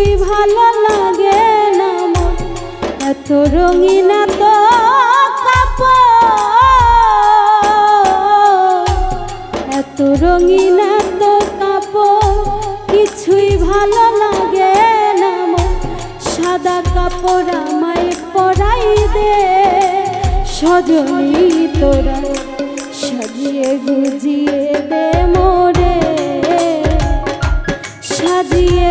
কিছুই ভালো লাগে না আমার এত রঙিন কাপড়। এত রঙিন এত কাপড়, কিছুই ভালো লাগে না আমার সাদা কাপড় আমায় পরাই দে, সজনী তোরা সাজিয়ে গুজিয়ে দে মোরে। সাজিয়ে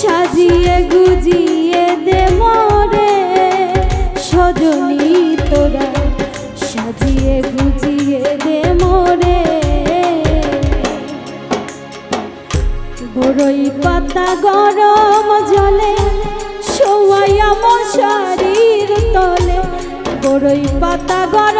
সাজিয়ে গুজিয়ে দে মরে। সজনী তোরা সাজিয়ে গুজিয়ে দে মরে। বড়ই পাতা গরম জলে শোয়াইয়া মশারির তলে। বড়ই পাতা গরম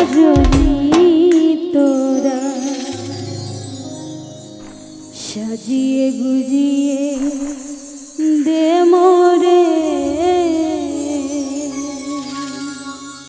সজনী তোরা সাজিয়ে গুজিয়ে